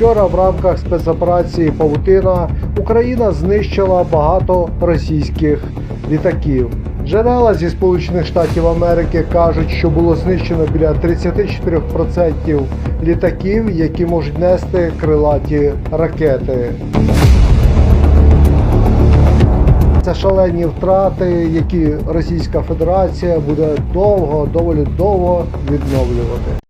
Вчора в рамках спецоперації Павутина Україна знищила багато російських літаків. Джерела зі Сполучених Штатів Америки кажуть, що було знищено біля 34% літаків, які можуть нести крилаті ракети. Це шалені втрати, які Російська Федерація буде довго, доволі довго відновлювати.